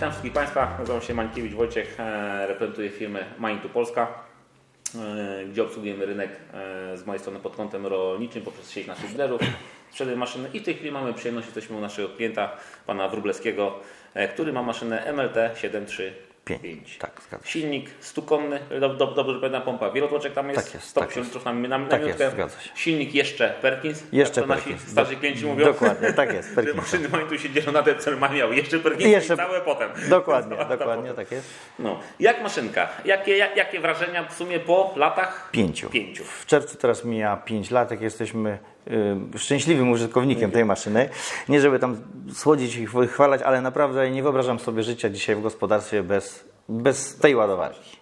witam wszystkich Państwa. Nazywam się Mańkiewicz Wojciech, e, reprezentuję firmę Manitu Polska, e, gdzie obsługujemy rynek e, z mojej strony pod kątem rolniczym poprzez sieć naszych dealerów, sprzedaj maszyny i w tej chwili mamy przyjemność, jesteśmy u naszego klienta, pana Wróblewskiego, który ma maszynę MLT 735. Tak, zgadza się. Silnik stukonny, dob, dob, dobrze pamiętam, pompa wielotłoczek tam jest, Tak jest, 150 tak litrów na, na, na Tak minutkę. jest, zgadza się. Silnik jeszcze Perkins, Jeszcze nasi Perkins. starzy Do- klienci mówią. dokładnie, tak jest, Że Perkinsa. maszyny Manitu się dzielą na te, co miał jeszcze Perkins I jeszcze- i całe potem. Dokładnie, dokładnie, potem. tak jest. No. Jak maszynka? Jakie, jak, jakie wrażenia w sumie po latach? Pięciu. Pięciu. W czerwcu teraz mija 5 lat, jak jesteśmy szczęśliwym użytkownikiem tej maszyny. Nie żeby tam słodzić i wychwalać, ale naprawdę nie wyobrażam sobie życia dzisiaj w gospodarstwie bez, bez tej ładowarki.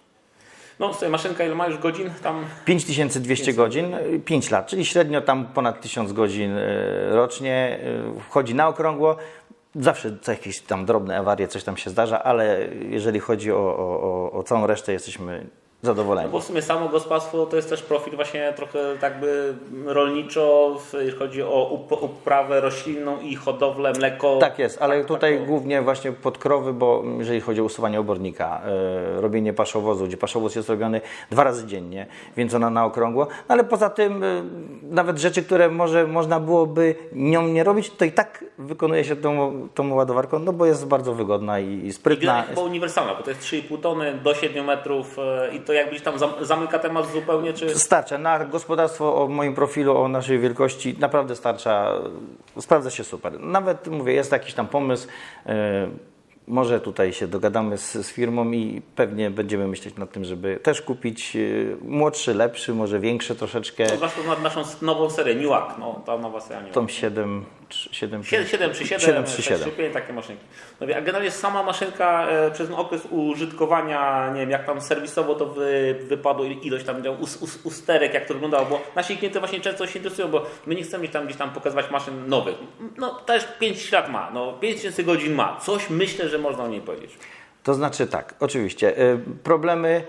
No, sobie maszynka ile ma już godzin? Tam 5200 godzin, 5 lat, czyli średnio tam ponad 1000 godzin y, rocznie. y, Wchodzi na okrągło. Zawsze co jakieś tam drobne awarie, coś tam się zdarza, ale jeżeli chodzi o, o, o całą resztę, jesteśmy zadowoleni. Bo w sumie samo gospodarstwo to jest też profil właśnie trochę tak by rolniczo, jeśli chodzi o up- uprawę roślinną i hodowlę, mleko. Tak jest, ale Tak, tutaj tak, głównie właśnie podkrowy, bo jeżeli chodzi o usuwanie obornika, e, robienie paszowozu, gdzie paszowóz jest robiony dwa razy dziennie, więc ona na okrągło. No ale poza tym e, nawet rzeczy, które może można byłoby nią nie robić, to i tak wykonuje się tą, tą ładowarką, no bo jest bardzo wygodna i, i I sprytna. generalnie chyba uniwersalna, bo to jest 3,5 tony do 7 metrów e, i to jakbyś tam zam- zamyka temat zupełnie, czy... Starcza. Na gospodarstwo o moim profilu, o naszej wielkości naprawdę starcza. Sprawdza się super. Nawet mówię, jest jakiś tam pomysł. e, Może tutaj się dogadamy z, z firmą i pewnie będziemy myśleć nad tym, żeby też kupić e, młodszy, lepszy, może większy troszeczkę. No, zwłaszcza nad naszą nową serię Newark, no ta nowa seria Newark. Tą 7, 7, 7, 7 3 7, 7 3 7. 5, takie maszynki. No, wie, a generalnie sama maszynka e, przez ten okres użytkowania, nie wiem, jak tam serwisowo to wy, wypadło, il- ilość tam us, us, usterek, jak to wyglądało, bo nasi klienci właśnie często się interesują, bo my nie chcemy tam gdzieś tam pokazywać maszyn nowych. No też 5 lat ma, no 5000 godzin ma. Coś myślę, że można o niej powiedzieć. To znaczy tak, oczywiście. y, Problemy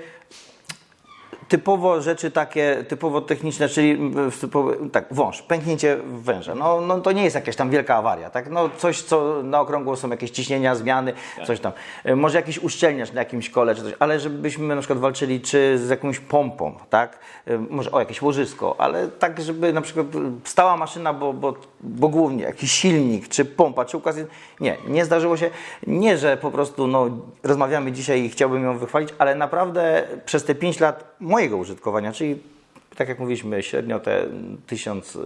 typowo rzeczy takie, typowo techniczne, czyli typowo, tak, wąż, pęknięcie węża. No, no to nie jest jakaś tam wielka awaria, tak? No coś, co na okrągło są jakieś ciśnienia, zmiany, coś tam. Y, Może jakiś uszczelniacz na jakimś kole czy coś, ale żebyśmy na przykład walczyli czy z jakąś pompą, tak? Y, Może o jakieś łożysko, ale tak, żeby na przykład stała maszyna, bo, bo, bo głównie jakiś silnik, czy pompa, czy ukaz. Nie, nie zdarzyło się. Nie, że po prostu no, rozmawiamy dzisiaj i chciałbym ją wychwalić, ale naprawdę przez te 5 lat mojego użytkowania, czyli tak jak mówiliśmy, średnio te 1000 y,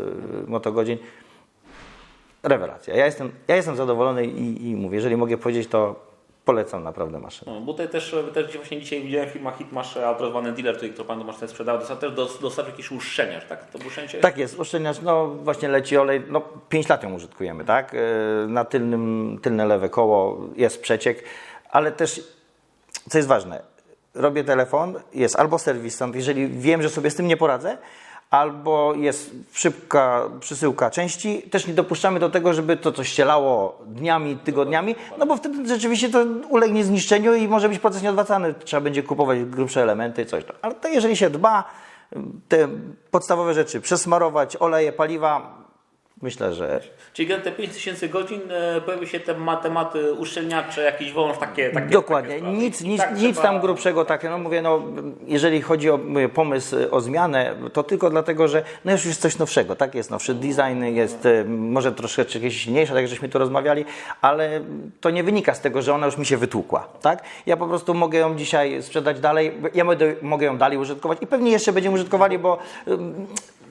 motogodzin, rewelacja. Ja jestem, ja jestem zadowolony i, i mówię, jeżeli mogę powiedzieć, to polecam naprawdę maszynę. No, bo tutaj też, też właśnie dzisiaj widziałem firma Hitmash, autorizowany dealer, który, który pan do maszynę sprzedał, dostał też dos- dostarczył jakiś uszczelniacz, tak? To uszczęcie? Tak jest, uszczelniacz, no właśnie leci olej, no 5 lat ją użytkujemy, tak? Yy, Na tylnym, tylne lewe koło jest przeciek, ale też, co jest ważne, robię telefon, jest albo serwisant, jeżeli wiem, że sobie z tym nie poradzę, albo jest szybka przysyłka części, też nie dopuszczamy do tego, żeby to coś ścielało dniami, tygodniami, no bo wtedy rzeczywiście to ulegnie zniszczeniu i może być proces nieodwracany, trzeba będzie kupować grubsze elementy, coś tam. Ale to jeżeli się dba, te podstawowe rzeczy, przesmarować, oleje, paliwa, myślę, że Czyli te 5000 godzin e, pojawiły się te uszczelniacze, jakiś wąż, takie, takie Dokładnie, takie nic, nic, tak nic trzeba- tam grubszego takie, no mówię, no jeżeli chodzi o mówię, pomysł o zmianę, to tylko dlatego, że no już jest coś nowszego, tak, jest nowszy design, jest e, może troszeczkę jakieś silniejsza, tak jak żeśmy tu rozmawiali, ale to nie wynika z tego, że ona już mi się wytłukła, tak, ja po prostu mogę ją dzisiaj sprzedać dalej, ja mogę, ją dalej użytkować i pewnie jeszcze będziemy użytkowali, bo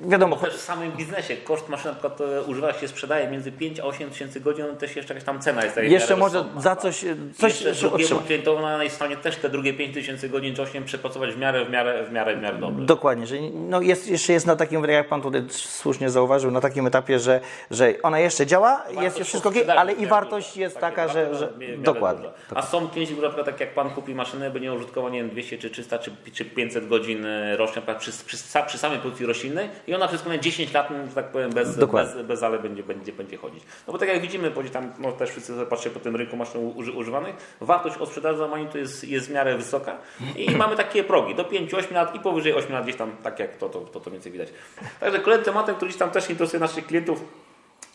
wiadomo, Też w samym biznesie koszt maszyny na przykład e, używa się, sprzedaje między 5 a 8 tysięcy godzin, też jeszcze jakaś tam cena jest. jeszcze może za coś, coś Jeszcze drugiemu klientowi na jest w stanie też te drugie 5 tysięcy godzin czy 8 przepracować w miarę, w miarę, w miarę, w miarę dobrze. Dokładnie, że no jest, jeszcze jest na takim, jak Pan tutaj słusznie zauważył, na takim etapie, że, że ona jeszcze działa, jest już wszystko, ok, ale i wartość jest taka, że, że dokładnie. A są klienci, którzy tak jak Pan kupi maszynę, będzie użytkował nie wiem, 200 czy 300 czy, czy 500 godzin e, rocznie przy, przy, przy samej produkcji roślinnej i ona przez kolejne 10 lat, że tak powiem, bez, Dokładnie. bez, bez ale będzie, będzie, będzie chodzić. No bo tak jak widzimy, bo tam no, też wszyscy patrzą po tym rynku maszyn uży, używanych, wartość od sprzedaży za to jest, jest w miarę wysoka i mamy takie progi do 5-8 lat i powyżej 8 lat gdzieś tam, tak jak to, to, to, to więcej widać. Także kolejnym tematem, który gdzieś tam też interesuje naszych klientów,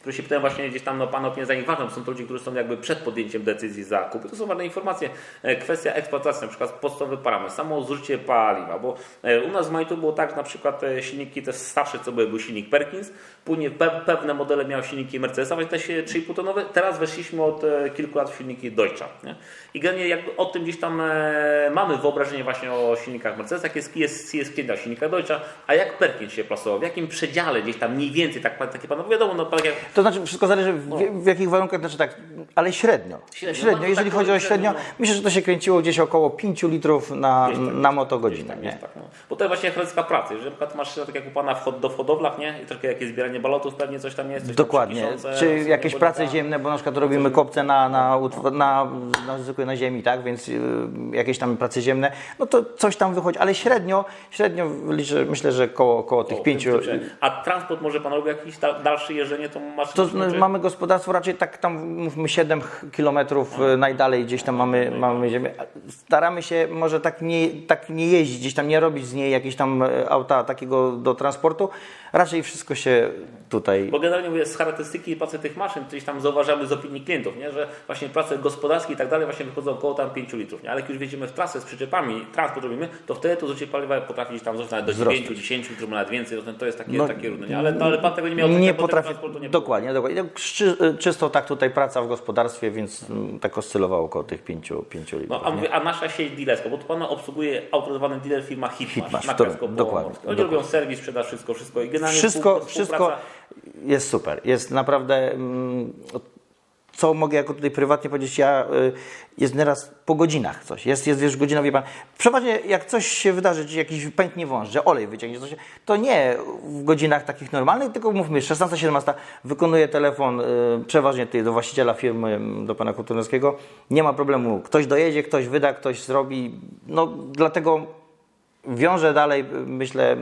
który się pytałem właśnie gdzieś tam, no Pan opinię za nich ważną, są to ludzie, którzy są jakby przed podjęciem decyzji zakupu. To są ważne informacje. E, Kwestia eksploatacji, na przykład podstawowy parametr, samo zużycie paliwa, bo e, u nas w Majtu było tak, na przykład e, silniki te starsze, co były, był silnik Perkins, później pe pewne modele miały silniki Mercedesa, właśnie te się 3,5 tonowe, teraz weszliśmy od kilku lat w silniki Deutscha. Nie? I generalnie jakby o tym gdzieś tam mamy wyobrażenie właśnie o silnikach Mercedesa, jak jest, jest CSK dla silnika Deutscha, a jak Perkins się plasował, w jakim przedziale gdzieś tam mniej więcej, tak, takie panowie, wiadomo, no tak jak To znaczy, wszystko zależy w, w jakich warunkach, znaczy tak, ale średnio. Średnio, Średnio, no, jeżeli tak, chodzi o średnio, średnio, no. myślę, że to się kręciło gdzieś około 5 litrów na, Gdzieś tak, na motogodzinę. Tam Nie? jest tak, no. Bo to jest właśnie chronicka pracy. Na przykład masz tak jak u Pana w, hod- do hodowlach, nie? I troszkę jakieś zbieranie balotów, pewnie coś tam jest. Coś Dokładnie. Tam Czy jakieś prace ziemne, bo na przykład robimy kopce na, na, utw- na, na, zwykłe na ziemi, tak? Więc y, jakieś tam prace ziemne, no to coś tam wychodzi, ale średnio, średnio liczę, myślę, że koło, koło tych O, pięciu. tym, że- A transport może Pan robi jakieś da- dalsze jeżdżenie, to masz... To mamy gospodarstwo raczej tak tam mówmy 7 kilometrów y, najdalej gdzieś tam mamy, mamy ziemię. Staramy się może tak nie, tak nie jeździć, gdzieś tam nie robić z niej jakiegoś tam e, auta takiego do transportu. Raczej wszystko się tutaj Bo generalnie mówię, z charakterystyki pracy tych maszyn, gdzieś tam zauważamy z opinii klientów, nie? że właśnie prace gospodarskie i tak dalej właśnie wychodzą około tam 5 litrów. Nie? Ale jak już wjedziemy w trasę z przyczepami, transport robimy, to wtedy to zużycie paliwa potrafi gdzieś tam nawet do Wzrosnąć. 9, 10 litrów, nawet więcej, to jest takie, No, takie równe. Nie? Ale, no, ale Pan tego nie miał, nie potrafię. transportu nie. Dokładnie, dokładnie. Tak Czy, czysto tak tutaj praca w gospodarstwie, więc mm, tak oscylowało około tych 5, 5 litrów. No, a, mówię, a nasza sieć dealerska, bo to Pana obsługuje autoryzowany dealer firma Hitmash, Hitmash, to- dokładnie. Oni robią serwis, sprzedaż, wszystko, wszystko i generalnie Wszystko, współ- wszystko współpraca- jest super. Jest naprawdę. mm, Co mogę jako tutaj prywatnie powiedzieć, ja y, jest nieraz po godzinach coś. Jest, jest wiesz, godzina, wie pan. Przeważnie jak coś się wydarzy, czy jakiś pęknie wąż, że olej wyciągnie, coś, to nie w godzinach takich normalnych, tylko mówmy 16-17 wykonuje telefon y, przeważnie tutaj do właściciela firmy, do pana Kulturowskiego. Nie ma problemu. Ktoś dojedzie, ktoś wyda, ktoś zrobi. No dlatego wiąże dalej, myślę,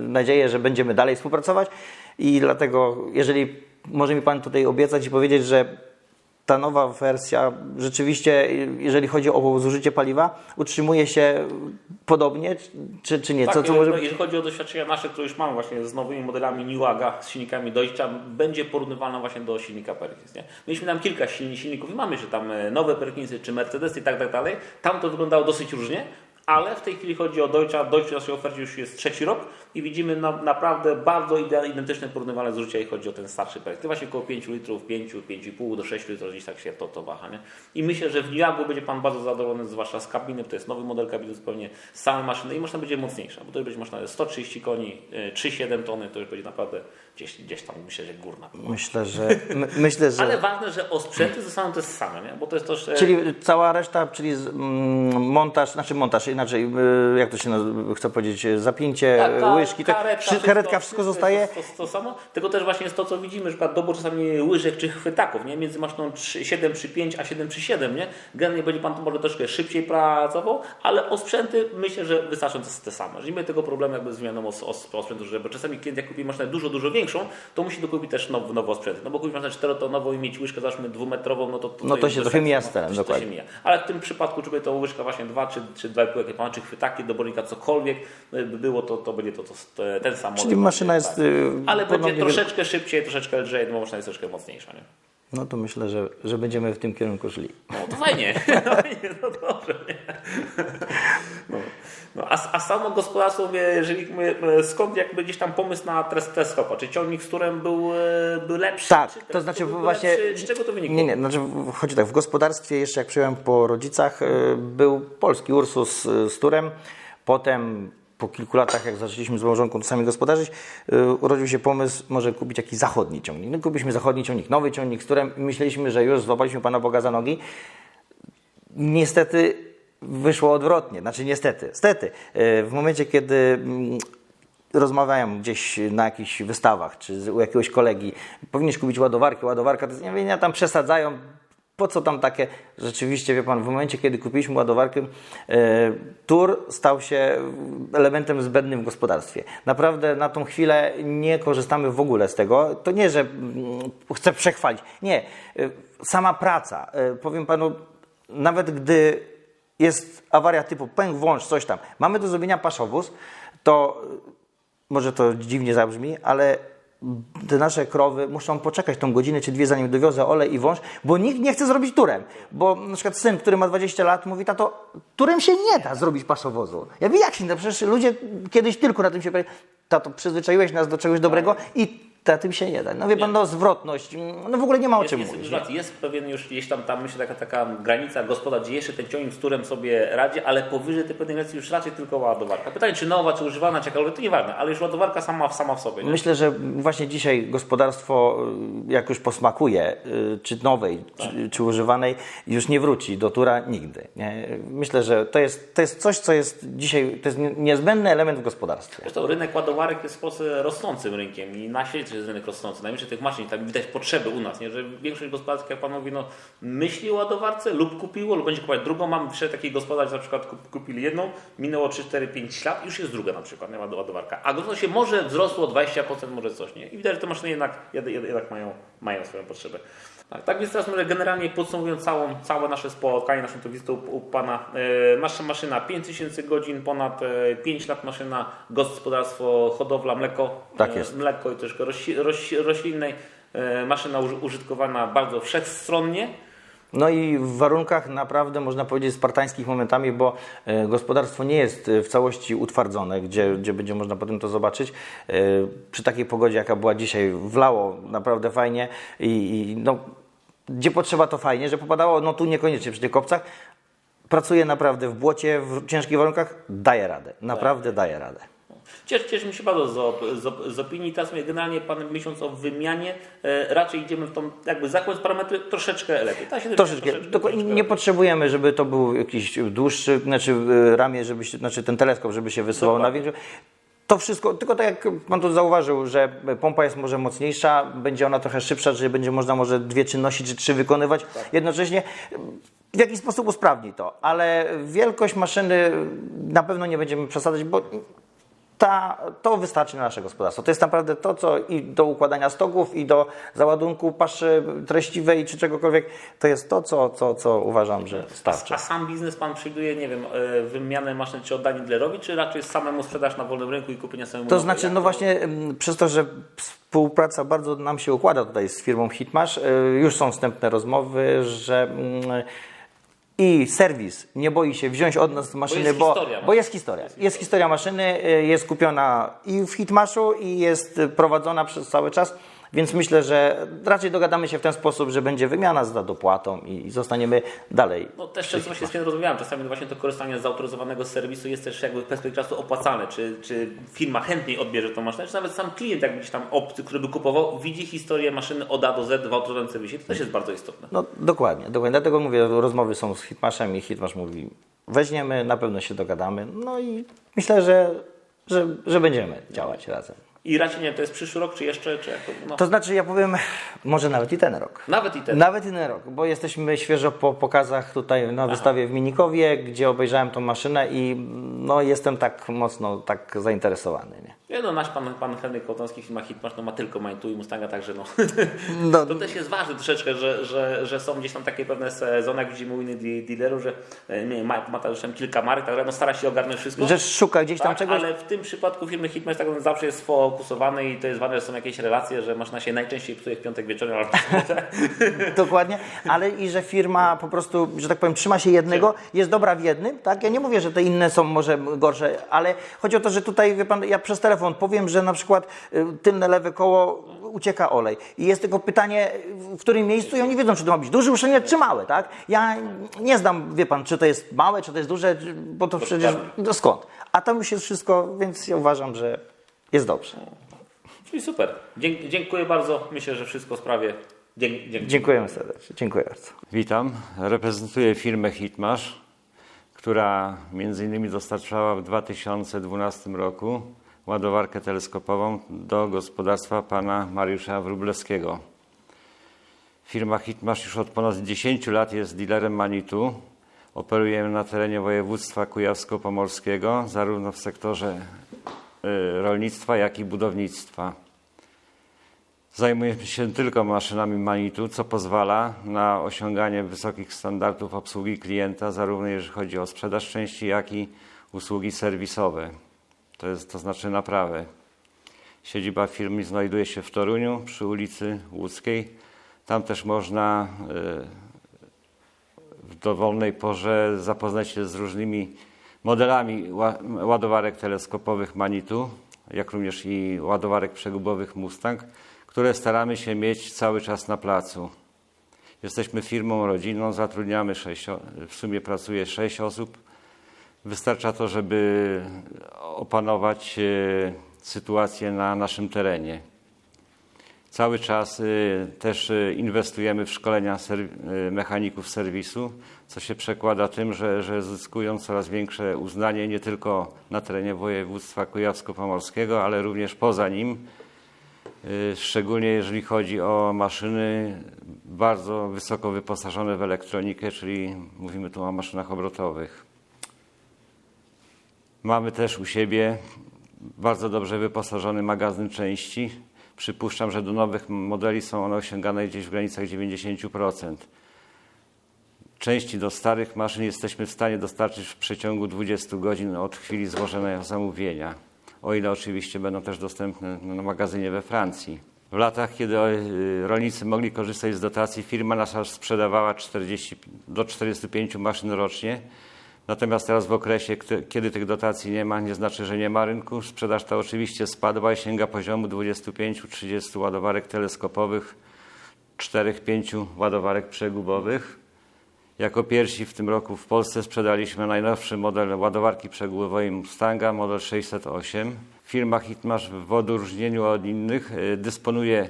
nadzieję, że będziemy dalej współpracować i dlatego, jeżeli może mi Pan tutaj obiecać i powiedzieć, że ta nowa wersja rzeczywiście, jeżeli chodzi o zużycie paliwa, utrzymuje się podobnie, czy, czy nie? Tak, Co, co jeżeli, może... jeżeli chodzi o doświadczenia nasze, które już mamy właśnie z nowymi modelami Newaga, z silnikami Deutscha, będzie porównywalna właśnie do silnika Perkins. Nie? Mieliśmy tam kilka silni- silników i mamy, że tam e, nowe Perkinsy czy Mercedesy i tak, tak dalej. Tam to wyglądało dosyć różnie, ale w tej chwili chodzi o Deutscha. Deutsch w naszej ofercie już jest trzeci rok i widzimy na, naprawdę bardzo ide- identyczne porównywalne zużycia, jeśli chodzi o ten starszy Perkins. To właśnie około 5 litrów, 5, 5,5 do 6 litrów, gdzieś tak się to, to waha. Nie? I myślę, że w Newagu będzie Pan bardzo zadowolony, zwłaszcza z kabiny, to jest nowy model kabiny zupełnie, z samej maszyny i maszyna będzie mocniejsza, bo to już będzie maszyna 130 koni, y, 3,7 tony, to już będzie naprawdę gdzieś, gdzieś tam, myślę, że górna. Myślę, że... My, myślę, że... Ale ważne, że osprzęty zostaną te same, nie? bo to jest też... e, Czyli cała reszta, czyli mm, montaż, znaczy montaż, inaczej, y, jak to się nazywa, chcę powiedzieć, zapięcie, Tak, ta łyżki, tak, wszy- karetka, wszystko zostaje. To, to, samo. Tylko też właśnie jest to, co widzimy, że dobór czasami łyżek czy chwytaków, nie? Między maszyną 3, 7 przy 5 a 7 przy 7, nie? Generalnie będzie Pan to może troszkę szybciej pracował, ale osprzęty myślę, że wystarczą te, te same. Że nie mamy tego problemu jakby z os, osprzętu, że bo czasami klient jak kupi maszynę dużo, dużo większą, to musi dokupić też now, nowe osprzęty. No bo kupić maszynę 4-tonową i mieć łyżkę załóżmy dwumetrową, no to, to, No to się trochę mija z no. celem, To się dokładnie. mija. Ale w tym przypadku, czy będzie to łyżka właśnie 2 czy, czy 2,5 jakie pan, czy chwytaki, dobornika, cokolwiek by było, to, to będzie to, to, ten sam. Czyli maszyna jest, tak. Ale będzie troszeczkę szybciej, troszeczkę lżej, no bo maszyna jest troszeczkę mocniejsza. Nie? No to myślę, że, że będziemy w tym kierunku szli. No to fajnie, fajnie, no dobrze. Nie? No. No, a, a samo gospodarstwo, jeżeli my, skąd jakby gdzieś tam pomysł na teleskopa? Czy ciągnik z turem był, e, był lepszy? Tak, to znaczy właśnie. Lepszy? Z czego to wynikło? Nie, nie, znaczy chodzi tak, w gospodarstwie jeszcze jak przyjąłem po rodzicach, y, był polski Ursus z turem. Potem po kilku latach, jak zaczęliśmy z małżonką sami gospodarzyć, y, urodził się pomysł, może kupić jakiś zachodni ciągnik. No kupiliśmy zachodni ciągnik, nowy ciągnik z i myśleliśmy, że już złapaliśmy Pana Boga za nogi. Niestety wyszło odwrotnie, znaczy niestety, stety. Y, W momencie, kiedy mm, rozmawiają gdzieś na jakichś wystawach, czy u jakiegoś kolegi, powinieneś kupić ładowarkę, ładowarka, to ja tam przesadzają, po co tam takie, rzeczywiście, wie Pan, w momencie, kiedy kupiliśmy ładowarkę, e, tur stał się elementem zbędnym w gospodarstwie. Naprawdę na tą chwilę nie korzystamy w ogóle z tego. To nie, że mm, chcę przechwalić. Nie, e, sama praca. E, powiem Panu, nawet gdy jest awaria typu pęk, włącz, coś tam, mamy do zrobienia paszowóz, to może to dziwnie zabrzmi, ale te nasze krowy muszą poczekać tą godzinę czy dwie, zanim dowiozę olej i wąż, bo nikt nie chce zrobić turem. Bo na przykład syn, który ma 20 lat, mówi, tato, turem się nie da zrobić paszowozu. Ja wiem, jak się da? Przecież ludzie kiedyś tylko na tym się... Tato, przyzwyczaiłeś nas do czegoś dobrego i tym się nie da. No wie pan, no zwrotność, no w ogóle nie ma o czym jest, mówić. jest, jest pewien już gdzieś tam, tam myślę, taka, taka granica gospodarz, gdzie jeszcze ten ciągnik z turem sobie radzi, ale powyżej tej pewnej granicy już raczej tylko ładowarka. Pytanie, czy nowa, czy używana, czy to nieważne, ale już ładowarka sama, sama w sobie. Nie? Myślę, że właśnie dzisiaj gospodarstwo, y, jak już posmakuje, y, czy nowej, czy, czy używanej, już nie wróci do tura nigdy. Nie? Myślę, że to jest, to jest coś, co jest dzisiaj, to jest nie- niezbędny element w gospodarstwie. Zresztą rynek ładowarek jest w Polsce rosnącym rynkiem i na świecie jest rynek rosnący. Najwięcej tych maszyn, tam widać potrzeby u nas, nie? że większość gospodarstw, jak Pan mówi, no, myśli o ładowarce lub kupiło, lub będzie kupować drugą. Mam wszedł taki gospodarz, na przykład kup- kupili jedną, minęło 3, 4, 5 lat, już jest druga na przykład, nie? Ład- ładowarka. A to się może wzrosło o 20%, może coś, nie? I widać, że te maszyny jednak, jed- jed- jednak mają, mają swoją potrzebę. Tak, tak więc teraz może generalnie podsumowując całą, całe nasze spotkanie, naszą to wizytę u, u Pana. E, nasza maszyna 5000 godzin, ponad e, 5 lat maszyna, gospodarstwo, hodowla, mleko. Tak e, jest. Mleko i troszkę rośli, roś, roślinnej. E, maszyna uży- użytkowana bardzo wszechstronnie. No i w warunkach naprawdę można powiedzieć spartańskich momentami, bo e, gospodarstwo nie jest e, w całości utwardzone, gdzie, gdzie będzie można potem to zobaczyć. Przy takiej pogodzie, jaka była dzisiaj, wlało naprawdę fajnie i, i no, gdzie potrzeba to fajnie, że popadało, no tu niekoniecznie przy tych kopcach. Pracuje naprawdę w błocie, w ciężkich warunkach, daje radę, naprawdę daje radę. Cieszę, cieszę mi się bardzo z, op- z, z opinii. Teraz generalnie Pan myśląc o wymianie, e, raczej idziemy w tą, jakby zakładając parametry troszeczkę lepiej. Ta się Troszeczkę. Dokładnie nie lepiej. potrzebujemy, żeby to był jakiś dłuższy, znaczy y, ramię, żeby się, znaczy ten teleskop, żeby się wysuwał na większą. To wszystko, tylko tak jak Pan tu zauważył, że pompa jest może mocniejsza, będzie ona trochę szybsza, że będzie można może dwie czynności czy trzy wykonywać jednocześnie. W jakiś sposób usprawni to, ale wielkość maszyny na pewno nie będziemy przesadzać, bo ta, to wystarczy na nasze gospodarstwo. To jest naprawdę to, co i do układania stoków, i do załadunku paszy treściwej, czy czegokolwiek, to jest to, co, co, co uważam, że starczy. A sam biznes Pan przewiduje, nie wiem, e, wymianę maszyn czy oddanie dealerowi, czy raczej samemu sprzedaż na wolnym rynku i kupienie samemu To nowej? znaczy, Jak no właśnie przez to, że współpraca bardzo nam się układa tutaj z firmą Hitmash, y, już są wstępne rozmowy, że i serwis. Nie boi się wziąć od nas maszyny, jest bo, historia. bo jest historia. Jest historia maszyny, y, jest kupiona i w Hitmashu i jest prowadzona przez cały czas, więc myślę, że raczej dogadamy się w ten sposób, że będzie wymiana z dopłatą i zostaniemy dalej. No też często właśnie z tym rozmawiałem, czasami właśnie to korzystanie z autoryzowanego serwisu jest też jakby w perspektywie czasu opłacalne, czy, czy firma chętniej odbierze tą maszynę, czy nawet sam klient gdzieś tam obcy, który by kupował, widzi historię maszyny od A do Z w autoryzowanym serwisie, to też jest bardzo istotne. No dokładnie, dokładnie. Dlatego mówię, rozmowy są z Hitmashem i Hitmash mówi, weźmiemy, na pewno się dogadamy. No i myślę, że, że, że będziemy działać razem. I raczej nie to jest przyszły rok, czy jeszcze, czy jak to, no, To znaczy, ja powiem, może nawet i ten rok. nawet i ten. Nawet i ten rok, bo jesteśmy świeżo po pokazach tutaj na wystawie w Minikowie, gdzie obejrzałem tą maszynę i no, jestem tak mocno tak zainteresowany. Nie? Nie no, nasz pan, pan Henryk Kołtonski firma Hitmasz, no ma tylko Manitou i Mustanga, także no, No, to też jest ważne troszeczkę, że, że, że są gdzieś tam takie pewne sezony, jak widzimy u innych de- dealerów, że e, nie ma, ma tam już tam kilka marek, tak no stara się ogarnąć wszystko. że szuka gdzieś tam Tak, czegoś. ale w tym przypadku firmy Hitman tak on zawsze jest sfokusowany i to jest ważne, że są jakieś relacje, że maszyna się najczęściej psuje w piątek wieczorem albo w. Dokładnie, ale i że firma po prostu, że tak powiem, trzyma się jednego, jest dobra w jednym, tak? Ja nie mówię, że te inne są może gorsze, ale chodzi o to, że tutaj, wie pan, ja przez telefon powiem, że na przykład y, tylne lewe koło ucieka olej i jest tylko pytanie, w którym miejscu i oni wiedzą, czy to ma być duży uszczelniacz, czy mały, tak? Ja nie znam, wie pan, czy to jest małe, czy to jest duże, bo to przecież, no skąd? A tam już jest wszystko, więc ja uważam, że jest dobrze. Czyli super. Dzięk, dziękuję bardzo. Myślę, że wszystko w sprawie. Dzięki. Dziękujemy serdecznie, dziękuję bardzo. Witam. Reprezentuję firmę Hitmash, która między innymi dostarczała w 2012 roku ładowarkę teleskopową do gospodarstwa pana Mariusza Wróblewskiego. Firma Hitmash już od ponad 10 lat jest dealerem Manitu. Operujemy na terenie województwa kujawsko-pomorskiego, zarówno w sektorze y, rolnictwa, jak i budownictwa. Zajmujemy się tylko maszynami Manitu, co pozwala na osiąganie wysokich standardów obsługi klienta, zarówno jeżeli chodzi o sprzedaż części, jak i usługi serwisowe, to, jest, to znaczy naprawy. Siedziba firmy znajduje się w Toruniu przy ulicy Łódzkiej. Tam też można y, w dowolnej porze zapoznać się z różnymi modelami ła- ładowarek teleskopowych Manitu, jak również i ładowarek przegubowych Mustang, które staramy się mieć cały czas na placu. Jesteśmy firmą rodzinną, zatrudniamy sześć, w sumie pracuje sześć osób. Wystarcza to, żeby opanować e, sytuację na naszym terenie. Cały czas y, też y, inwestujemy w szkolenia mechaników serwisu, co się przekłada tym, że, że zyskują coraz większe uznanie nie tylko na terenie województwa kujawsko-pomorskiego, ale również poza nim. Szczególnie jeżeli chodzi o maszyny bardzo wysoko wyposażone w elektronikę, czyli mówimy tu o maszynach obrotowych. Mamy też u siebie bardzo dobrze wyposażony magazyn części. Przypuszczam, że do nowych modeli są one osiągane gdzieś w granicach 90%. Części do starych maszyn jesteśmy w stanie dostarczyć w przeciągu 20 godzin od chwili złożenia zamówienia, o ile oczywiście będą też dostępne na magazynie we Francji. W latach, kiedy y, rolnicy mogli korzystać z dotacji, firma nasza sprzedawała 40, do 45 maszyn rocznie. Natomiast teraz w okresie, kiedy tych dotacji nie ma, nie znaczy, że nie ma rynku. Sprzedaż ta oczywiście spadła i sięga poziomu 25-30 ładowarek teleskopowych, 4-5 ładowarek przegubowych. Jako pierwsi w tym roku w Polsce sprzedaliśmy najnowszy model ładowarki przegubowej Mustanga, model 608. Firma Hitmarz w odróżnieniu od innych e, dysponuje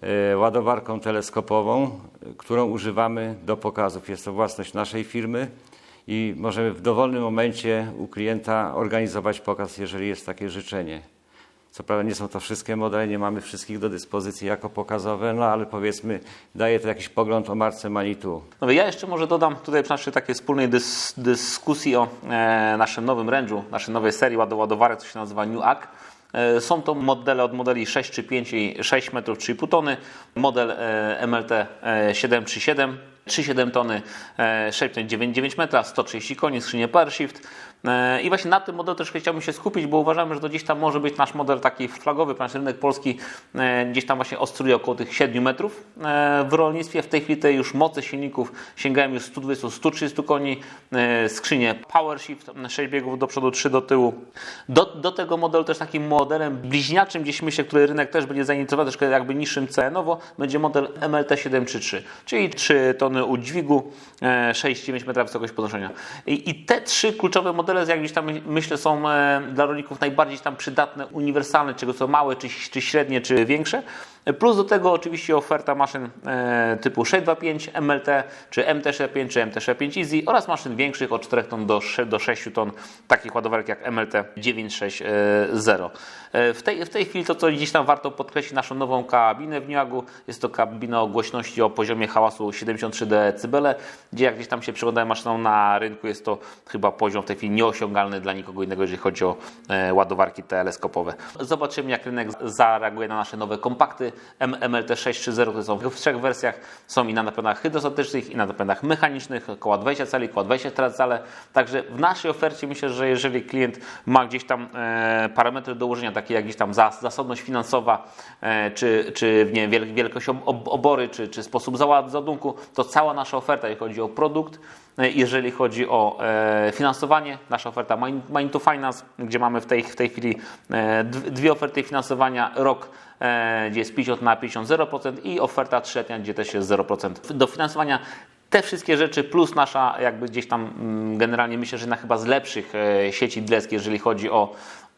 e, ładowarką teleskopową, e, którą używamy do pokazów. Jest to własność naszej firmy i możemy w dowolnym momencie u klienta organizować pokaz, jeżeli jest takie życzenie. Co prawda nie są to wszystkie modele, nie mamy wszystkich do dyspozycji jako pokazowe, no ale powiedzmy daje to jakiś pogląd o marce Manitou. No ja jeszcze może dodam tutaj przy naszej takiej wspólnej dys, dyskusji o e, naszym nowym range'u, naszej nowej serii ład- ładowarek, co się nazywa New Ag. E, Są to modele od modeli 6 czy 5 i 6 metrów 3,5 tony, model e, MLT e, 737, 3,7 tony, e, 6,99 metra, 130 koni, skrzynię PowerShift. E, I właśnie na tym modelu też chciałbym się skupić, bo uważamy, że to gdzieś tam może być nasz model taki flagowy, ponieważ rynek polski e, gdzieś tam właśnie oscyluje około tych 7 metrów w rolnictwie. W tej chwili te już moce silników sięgają już 120-130 koni, skrzynie PowerShift, 6 biegów do przodu, 3 do tyłu. Do, do tego modelu też takim modelem bliźniaczym, gdzieś myślę, który rynek też będzie zainicjowany, troszkę jakby niższym cenowo, będzie model MLT 733, czyli 3 tony udźwigu, e, 6-9 metra wysokość podnoszenia. I, I te trzy kluczowe modele, jak gdzieś tam myślę, są e, dla rolników najbardziej tam przydatne, uniwersalne, czego są małe, czy, czy średnie, czy większe. Plus do tego oczywiście oferta maszyn e, typu 625, MLT, czy MT65, czy MT65 Easy oraz maszyn większych od 4 ton do, sze- do 6 ton, takich ładowarek jak MLT 960. E, w, tej, w tej chwili to, co gdzieś tam warto podkreślić, naszą nową kabinę w Niagu, jest to kabina o głośności o poziomie hałasu 73 dB, gdzie jak gdzieś tam się przyglądają maszynom na rynku, jest to chyba poziom w tej chwili nieosiągalny dla nikogo innego, jeżeli chodzi o e, ładowarki teleskopowe. Zobaczymy, jak rynek zareaguje na nasze nowe kompakty M- MLT 630, które są w trzech wersjach. Są i na napędach hydrostatycznych, i na napędach mechanicznych, około 20 cali, około 24 cale. Także w naszej ofercie myślę, że jeżeli klient ma gdzieś tam e, parametry do ułożenia, takie jak gdzieś tam zas- zasobność finansowa, e, czy, czy nie wielkość ob- ob- obory, czy, czy sposób zała- załadunku, to cała nasza oferta, jeżeli chodzi o produkt, jeżeli chodzi o e, finansowanie, nasza oferta Mind to Finance, gdzie mamy w tej, w tej chwili e, dw- dwie oferty finansowania, rok e, gdzie jest 50 na 50 0% i oferta trzyletnia, gdzie też jest 0% dofinansowania. Te wszystkie rzeczy plus nasza jakby gdzieś tam mm, generalnie myślę, że na chyba z lepszych e, sieci dlesk, jeżeli chodzi o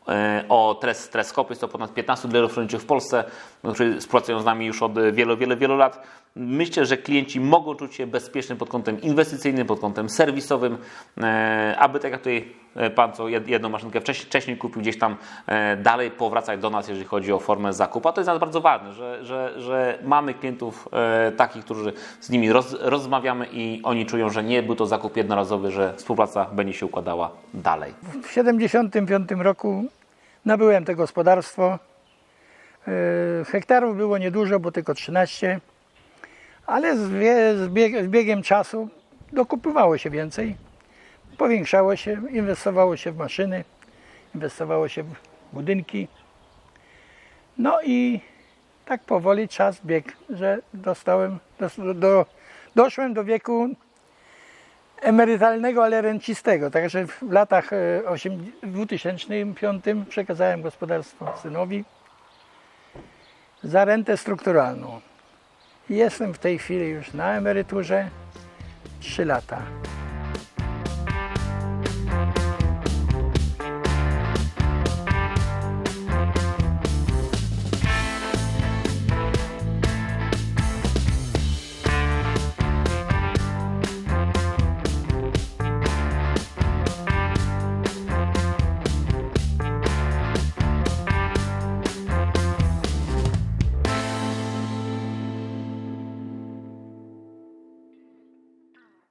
e, o tres, teleskopy. Jest to ponad 15 dealerów rolniczych w Polsce, którzy współpracują z nami już od wielu, wielu, wielu lat. Myślę, że klienci mogą czuć się bezpiecznie pod kątem inwestycyjnym, pod kątem serwisowym, e, aby tak jak tutaj e, Pan, co jed- jedną maszynkę wcześniej, wcześniej kupił, gdzieś tam e, dalej powracać do nas, jeżeli chodzi o formę zakupu. A to jest nas bardzo ważne, że, że, że mamy klientów takich, którzy z nimi roz, rozmawiamy i oni czują, że nie był to zakup jednorazowy, że współpraca będzie się układała dalej. W 1975 roku nabyłem to gospodarstwo. Hektarów było niedużo, bo tylko 13, ale z, wie, z, bieg, z biegiem czasu dokupywało się więcej, powiększało się, inwestowało się w maszyny, inwestowało się w budynki. No i tak powoli czas biegł, że dostałem, do, do, doszłem do wieku emerytalnego, ale rencistego. Także w latach e, osiem- 2005 przekazałem gospodarstwo synowi za rentę strukturalną. Jestem w tej chwili już na emeryturze 3 lata.